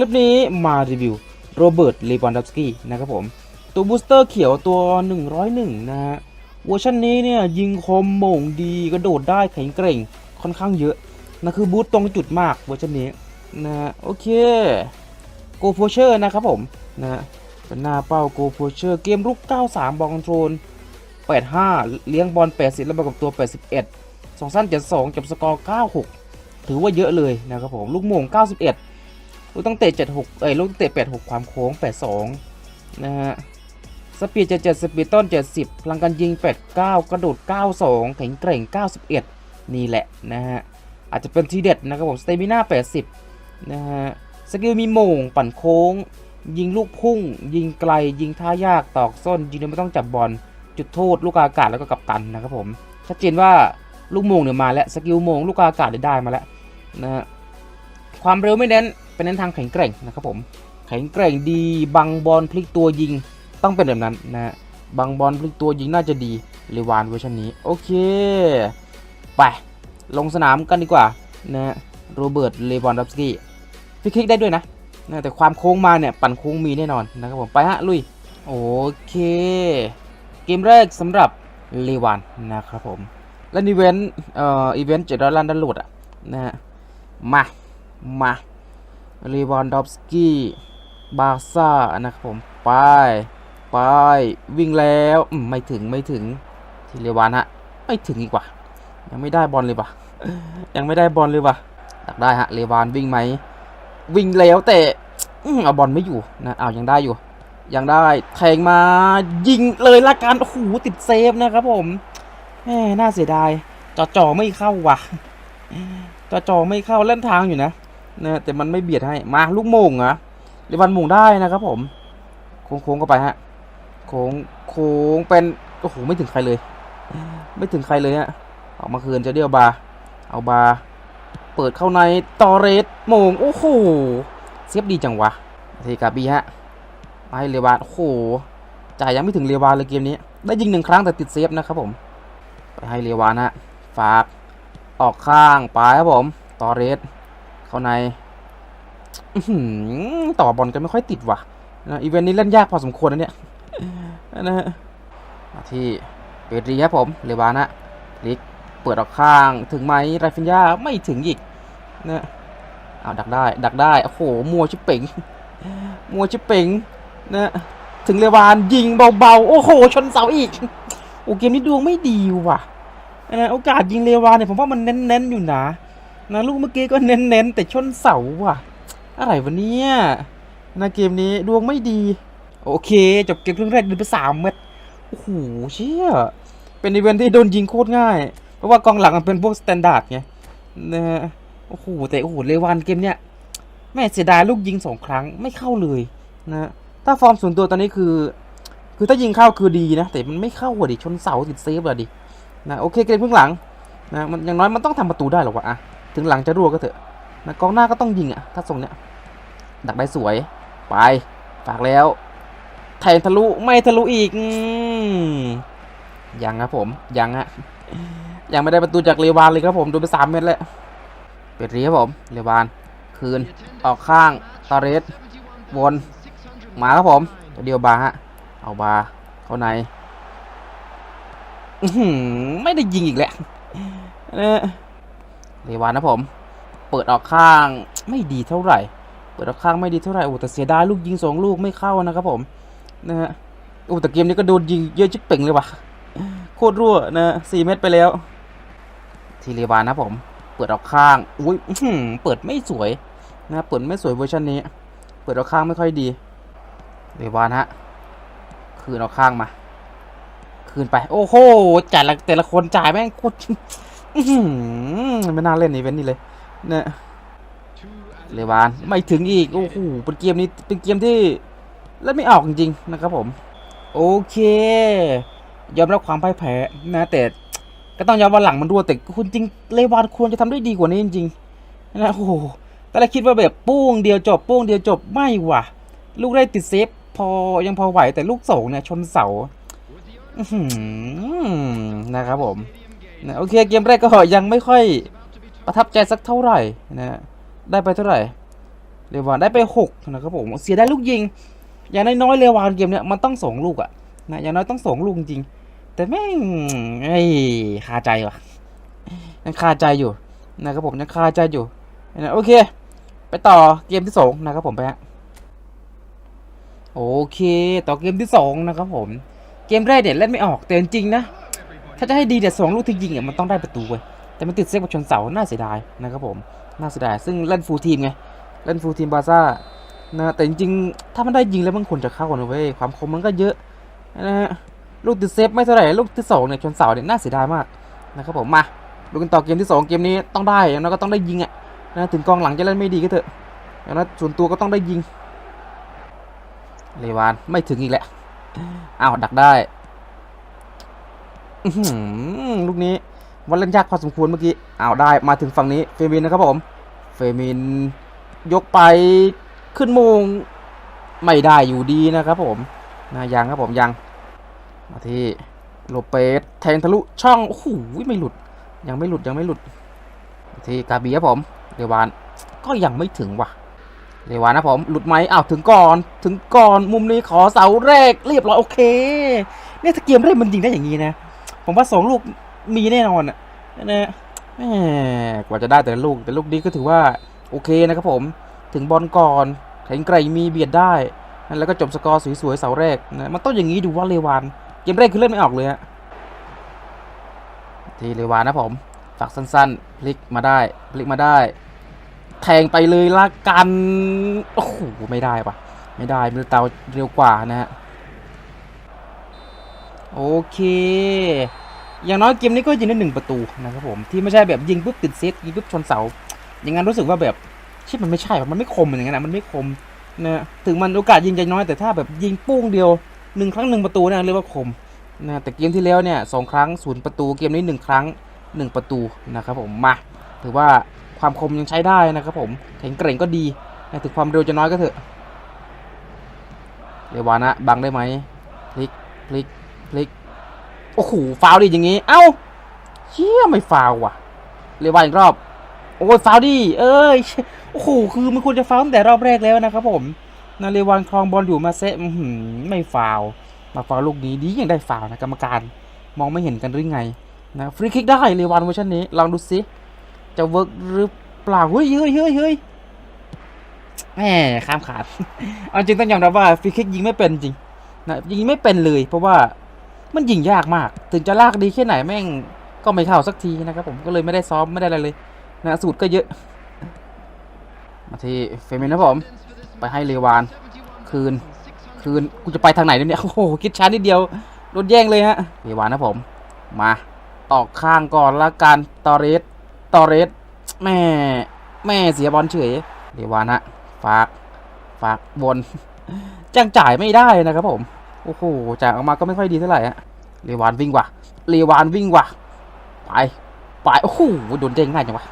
ลิปนี้มารีวิวโรเบิร์ตเลวานดอฟสกี้นะครับผม ตัวบูสเตอร์เขียวตัว 101 นะฮะเวอร์ชันนี้เนี่ยยิงคมโมงดีกระโดดได้แข็งเกร่งค่อนข้างเยอะนะคือบูสตรงจุดมากเวอร์ชันนี้นะฮะโอเคโกโพเชอร์นะครับผมนะฮะเป็นหน้าเป้าโกโพเชอร์เกมรุก 93 บอลคอนโทรล 85 เลี้ยงบอล 80 แล้วบอลกับตัว 81สองสั้น72จับสกอร์ 96 ถือว่าเยอะเลยนะครับผม ลูกโมง 91 ลูกตั้งเตะ76เอ้ยลูกตั้งเตะ86 ความโค้ง 82 นะฮะ สปีด77สปีดต้น 70 พลังการยิง 89 กระโดด 92 แข็งแกร่ง 91 นี่แหละนะฮะ อาจจะเป็นทีเด็ดนะครับผมสเตมิน่า 80 นะฮะ สกิลมีโมง ปั่นโค้ง ยิงลูกพุ่ง ยิงไกล ยิงท่ายาก ตอกส้น ยิงโดยไม่ต้องจับบอล จุดโทษ ลูกอากาศ แล้วก็กัปตันนะครับผม ชัดเจนว่าลูกโมงเนี่ยมาแล้ว สกิลโมง ลูกอากาศได้มาแล้วนะฮะ ความเร็วไม่เน้น เป็นเน้นทางแข็งแกร่งนะครับผมแข็งแกร่งดีบังบอลพลิกตัวยิงต้องเป็นแบบนั้นนะฮะบังบอลพลิกตัวยิงน่าจะดีเลวานเวอร์ชันนี้โอเคไปลงสนามกันดีกว่านะฮะโรเบิร์ตเลวานดอฟสกี้ฟิกคิกได้ด้วยนะนะแต่ความโค้งมาเนี่ยปั่นโค้งมีแน่นอนนะครับผมไปฮะลุยโอเค เกมแรกสำหรับเลวานนะครับผมและอีเวนต์เอ่ออีเวนต์เจ็ดร้อยล้านดาวน์โหลดอะนะฮะมามา เลวานดอฟสกี้บาซ่านะครับผมไปไปวิ่งแล้วมไม่ถึงไม่ถึงทีเลวานฮะไม่ถึงอีกว่ะยังไม่ได้บอลเลยว่ะยังไม่ได้บอลเลยว่ะตักได้ฮะเลวานวิ่งไหมวิ่งแล้วแต่อื้อเอาบอลไม่อยู่นะเอายังได้อยู่ ยังได้แทงมายิงเลยละกันโอ้โหติดเซฟนะครับผมแหมน่าเสียดายจอจอไม่เข้าว่ะจอจอไม่เข้าเล่นทางอยู่นะ นะแต่มันไม่เบียดให้มาลูกโมงอะเรวันมงได้นะครับผม โค้งโค้งๆเข้าไปฮะ โค้งโค้งเป็นโอ้โหไม่ถึงใครเลย ไม่ถึงใครเลยฮะออกมาคืนจะเดียวบาเอาบาเปิดเข้าในตอเรสโมงโอ้โหเซฟดีจังวะเทกาบีฮะมาให้เรวานโอ้โหจ่ายยังไม่ถึงเรวานเลยเกมนี้ ได้ยิงหนึ่งครั้งแต่ติดเซฟนะครับผม ไปให้เรวานฮะฝากออกข้างไปครับผมตอเรส เข้าในต่อบอลกันไม่ค่อยติดว่ะนะอีเวนต์นี้เล่นยากพอสมควรนะเนี่ยนะฮะที่เปรีครับผมเรวานะลิกเปิดออกข้างถึงไหมไรฟินยาไม่ถึงอีกนะเอาดักได้ ดักได้ โอ้โห มัวชิเป่งมัวชิเป่งนะถึงเลวานยิงเบาๆ โอ้โห ชนเสาอีก โอ้เกมนี้ดวงไม่ดีว่ะนะโอกาสยิงเลวานเนี่ยผมว่ามันเน้นๆอยู่นะ นะลูกเมื่อกี้ก็เน้นๆแต่ชนเสาว่ะ อะไรวะเนี่ยนะเกมนี้ดวงไม่ดี โอเค จบเกมครึ่งแรกดึงไปสามเม็ดโอ้โหเชี่ยเป็นอีเวนท์ที่โดนยิงโคตรง่าย เพราะว่ากองหลังมันเป็นพวกสแตนดาร์ดไงนะโอ้โหแต่โอ้โหเลวานเกมเนี้ยแม่เสียดายลูกยิงสองครั้งไม่เข้าเลยนะถ้าฟอร์มส่วนตัวตอนนี้คือ คือถ้ายิงเข้าคือดีนะ แต่มันไม่เข้าว่ะดิชนเสาติดเซฟอะดินะโอเคเกมเพิ่งหลังนะมันอย่างน้อยมันต้องทำประตูได้หรอกวะอะ ถึงหลังจะรั่วก็เถอะนะกองหน้าก็ต้องยิงอะถ้าทรงเนี้ย ดักได้สวย ไป ฝากแล้ว แทงทะลุ ไม่ทะลุอีกอยังครับผม ยังฮะ ยังไม่ได้ประตูจากเรวานเลยครับผม โดนไปสามเม็ดแล้วเป็ดรียครับผมเรวาน คืน ออกข้าง ตอเรส วน มาครับผมเดียวบาฮะ เอาบา เข้าในอื้อหือไม่ได้ยิงอีกแล้วนะ เรวานนะผม เปิดออกข้างไม่ดีเท่าไหร่ เปิดออกข้างไม่ดีเท่าไหร่โอ้แต่เสียดายลูกยิงสองลูกไม่เข้านะครับผมนะฮะโอ้แต่เกมนี้ก็โดนยิงเยอะชิบเป่งเลยว่ะโคตรรั่วนะสี่เม็ดไปแล้ว ทีเรวานนะผม เปิดออกข้างอุ้ยเปิดไม่สวยนะเปิดไม่สวยเวอร์ชันนี้ เปิดออกข้างไม่ค่อยดีเรวานฮะคืนเอาข้างมา คืนไป โอ้โหจ่ายละแต่ละคนจ่ายแม่งโคตร ไม่น่าเล่นอีเวนต์นี้เลย เนี่ยเลวานไม่ถึงอีก โอ้โหเป็นเกมนี้เป็นเกมที่เล่นไม่ออกจริงๆนะครับผม โอเค ยอมรับความพ่ายแพ้นะแต่ก็ต้องยอมว่าหลังมันรั่วแต่คุณจริงเลวานควรจะทำได้ดีกว่านี้จริงๆนะโอ้โหตอนแรกคิดว่าแบบปุ้งเดียวจบปุ้งเดียวจบไม่ว่ะ ลูกได้ติดเซฟพอยังพอไหวแต่ลูกสองเนี่ยชนเสาอืนะครับผม นะโอเคเกมแรกก็ยังไม่ค่อยประทับใจสักเท่าไหร่นะได้ไปเท่าไหร่เรวานได้ไปหกนะครับผมเสียได้ลูกยิง อย่างน้อยๆเรวานเกมเนี่ยมันต้องสองลูกอะนะอย่างน้อยต้องสองลูกจริงแต่แม่งไอ้คาใจว่ะยังคาใจอยู่นะครับผมยังคาใจอยู่นะโอเค ไปต่อเกมที่สองนะครับผมไปฮะโอเค ต่อเกมที่สองนะครับผม เกมแรกเนี่ยเล่นไม่ออกแต่จริงนะ ถ้าจะให้ดีเนี่ยสองลูกที่ยิงอะมันต้องได้ประตูเว้ยแต่มันติดเซฟกับชนเสาน่าเสียดายนะครับผมน่าเสียดายซึ่งเล่นฟูลทีมไงเล่นฟูลทีมบาซ่านะแต่จริงๆถ้ามันได้ยิงแล้วมันควรจะเข้ากันเว้ยความคมมันก็เยอะนะฮะลูกติดเซฟไม่เท่าไหร่ลูกที่สองเนี่ยชนเสาเนี่ยน่าเสียดายมากนะครับผมมาดูกันต่อเกมที่สองเกมนี้ต้องได้อย่างน้อยก็ต้องได้ยิงอะนะถึงกองหลังจะเล่นไม่ดีก็เถอะอย่างน้อยส่วนตัวก็ต้องได้ยิงเลวานไม่ถึงอีกแหล้วอ้าวดักได้ ลูกนี้วันเล่นยากพอสมควรเมื่อกี้อ้าวได้มาถึงฝั่งนี้เฟมินนะครับผม เฟมินยกไปขึ้นมงไม่ได้อยู่ดีนะครับผมนะยังครับผมยังมาที่โลเปสแทงทะลุช่องโอ้โหไม่หลุด ยังไม่หลุดยังไม่หลุดมาที่กาบีครับผมเลวานก็ยังไม่ถึงว่ะเรวานนะผมหลุดไหมอ้าวถึงก่อนถึงก่อนมุมนี้ขอเสาแรกเรียบร้อยโอเคเนี่ยถ้าเกมแรกมันยิงได้อย่างนี้นะ ผมว่าสองลูกมีแน่นอนอะนะแหมกว่าจะได้แต่ละลูกแต่ลูกนี้ก็ถือว่าโอเคนะครับผมถึงบอลก่อนแข็งไกรมีเบียดได้แล้วก็จบสกอร์สวยๆเสาแรกนะมันต้องอย่างนี้ดูว่าเรวานเกมแรกคือเล่นไม่ออกเลยฮะทีเรวานนะผมฝากสั้นๆ พลิกมาได้ พลิกมาได้ แทงไปเลยละกัน โอ้โห ไม่ได้ปะไม่ได้มิลเตาเร็วกว่านะฮะ โอเค อย่างน้อยเกมนี้ก็ยิงได้หนึ่งประตูนะครับผม ที่ไม่ใช่แบบยิงปุ๊บติดเซตยิงปุ๊บชนเสา อย่างนั้นรู้สึกว่าแบบชิบมันไม่ใช่ มันไม่คมอย่างนั้นนะมันไม่คมนะถึงมันโอกาสยิงจะน้อยแต่ถ้าแบบยิงปุ้งเดียวหนึ่งครั้งหนึ่งประตูเนี่ยเรียกว่าคมนะแต่เกมที่แล้วเนี่ยสองครั้งศูนย์ประตูเกมนี้หนึ่งครั้งหนึ่งประตูนะครับผมมาถือว่าความคมยังใช้ได้นะครับผมแข็งแกร่งก็ดีนะถึงความเร็วจะน้อยก็เถอะเรวานะบังได้ไหมพลิกพลิก พลิก โอ้โหฟาวดิอย่างงี้ เอ้าเชี่ยไม่ฟาวว่ะ เรวานอีกรอบ โอ้ยฟาวดิเอ้ย โอ้โห คือมันควรจะฟาวตั้งแต่รอบแรกแล้วนะครับผม นาเรวานครองบอลอยู่มาเซะไม่ฟาว มาฟาวลูกนี้ดียังได้ฟาวนะกรรมการ มองไม่เห็นกันหรือไงนะฟรีคิกได้เรวานเวอร์ชันนี้ ลองดูสิจะเวิร์กหรือเปล่า เฮ้ยเฮ้ยเฮ้ยเฮ้ยแหมข้ามขาด เอาจริงต้องยอมรับว่าฟรีคิกยิงไม่เป็นจริงนะยิงไม่เป็นเลยเพราะว่า มันยิงยากมาก ถึงจะลากดีแค่ไหนแม่งก็ไม่เข้าสักทีนะครับผมก็เลยไม่ได้ซ้อมไม่ได้อะไรเลยนะสูตรก็เยอะ มาที่เฟมินนะผม ไปให้เลวาน คืน คืนกูจะไปทางไหนเนี่ยโอ้โหคิดช้านิดเดียวโดนแย่งเลยฮะเลวานนะผม มาออกข้างก่อนละกันตอเรสตอเรสแม่แม่เสียบอลเฉยเลวานฮะฝากฝากบนจังจ่ายไม่ได้นะครับผม โอ้โหจายออกมาก็ไม่ค่อยดีเท่าไหร่ฮะเลวานวิ่งว่ะเลวานวิ่งว่ะไปไปโอ้โหโดนเด้งง่ายจังวะ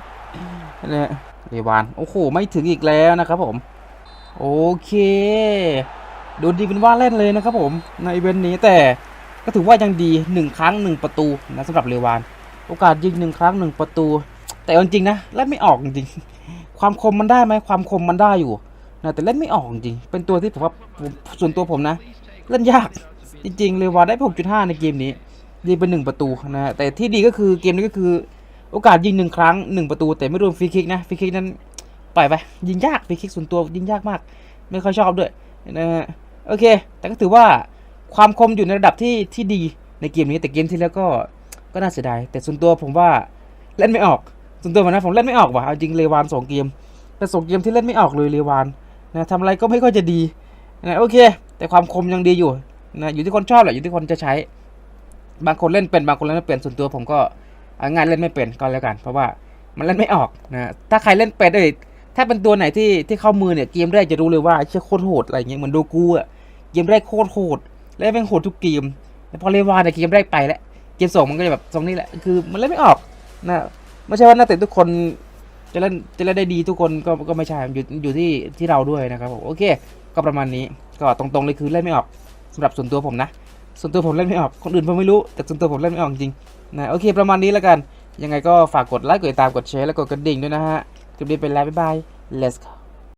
เนี่ยเลวานโอ้โหไม่ถึงอีกแล้วนะครับผม โอเคโดนดีเป็นว่าเล่นเลยนะครับผมในเวนนี้แต่ก็ถือว่ายังดีหนึ่งครั้งหนึ่งประตูนะสำหรับเลวาน โอกาสยิงหนึ่งครั้งหนึ่งประตู แต่จริงๆนะเล่นไม่ออกจริงๆความคมมันได้ไหมความคมมันได้อยู่นะแต่เล่นไม่ออกจริงเป็นตัวที่ผมว่าผมส่วนตัวผมนะ เล่นยาก จริงๆเลวานได้ 6.5 ในเกมนี้ดีเป็นหนึ่งประตูนะฮะแต่ที่ดีก็คือเกมนี้ก็คือ โอกาสยิงหนึ่งครั้งหนึ่งประตู แต่ไม่รวมฟรีคิกนะฟรีคิกนั้นปล่อยไปยิงยากฟรีคิกส่วนตัวยิงยากมาก ไม่ค่อยชอบด้วยนะฮะโอเค แต่ก็ถือว่าความคมอยู่ในระดับที่ที่ดีในเกมนี้แต่เกมที่แล้วก็ก็น่าเสียดายแต่ส่วนตัวผมว่าเล่นไม่ออก ส่วนตัวผมนะผมเล่นไม่ออกว่ะเอาจริงเลวานสองเกมเป็นสองเกมที่เล่นไม่ออกเลยเลวานนะทำอะไรก็ไม่ค่อยจะดี นะโอเค แต่ความคมยังดีอยู่นะอยู่ที่คนชอบแหละอยู่ที่คนจะใช้ บางคนเล่นเป็นบางคนเล่นไม่เป็นส่วนตัวผมก็งานเล่นไม่เป็นก็แล้วกัน เพราะว่ามันเล่นไม่ออกนะถ้าใครเล่นเป็นเอ้ยถ้าเป็นตัวไหนที่ที่เข้ามือเนี่ยเกมแรกจะรู้เลยว่าเชื่อโคตรโหดอะไรเงี้ยเหมือนโดกูอะเกมแรกโคตรโหดแล้วแม่งโหดทุกเกมแต่พอเลวานเนี่ยเกมแรกไปแล้วเกมสองมันก็จะแบบตรงนี้แหละคือมันเล่นไม่ออกนะไม่ใช่ว่านักเตะทุกคนจะเล่นจะเล่นได้ดีทุกคนก็ก็ไม่ใช่อยู่อยู่ที่ที่เราด้วยนะครับผมโอเค ก็ประมาณนี้ก็ตรงๆเลยคือเล่นไม่ออกสำหรับส่วนตัวผมนะ ส่วนตัวผมเล่นไม่ออกคนอื่นผมไม่รู้แต่ส่วนตัวผมเล่นไม่ออกจริงนะโอเคประมาณนี้แล้วกัน ยังไงก็ฝากกดไลค์กดติดตามกดแชร์และกดกระดิ่งด้วยนะฮะคลิปนี้เป็นแล้วบ๊ายบาย let's go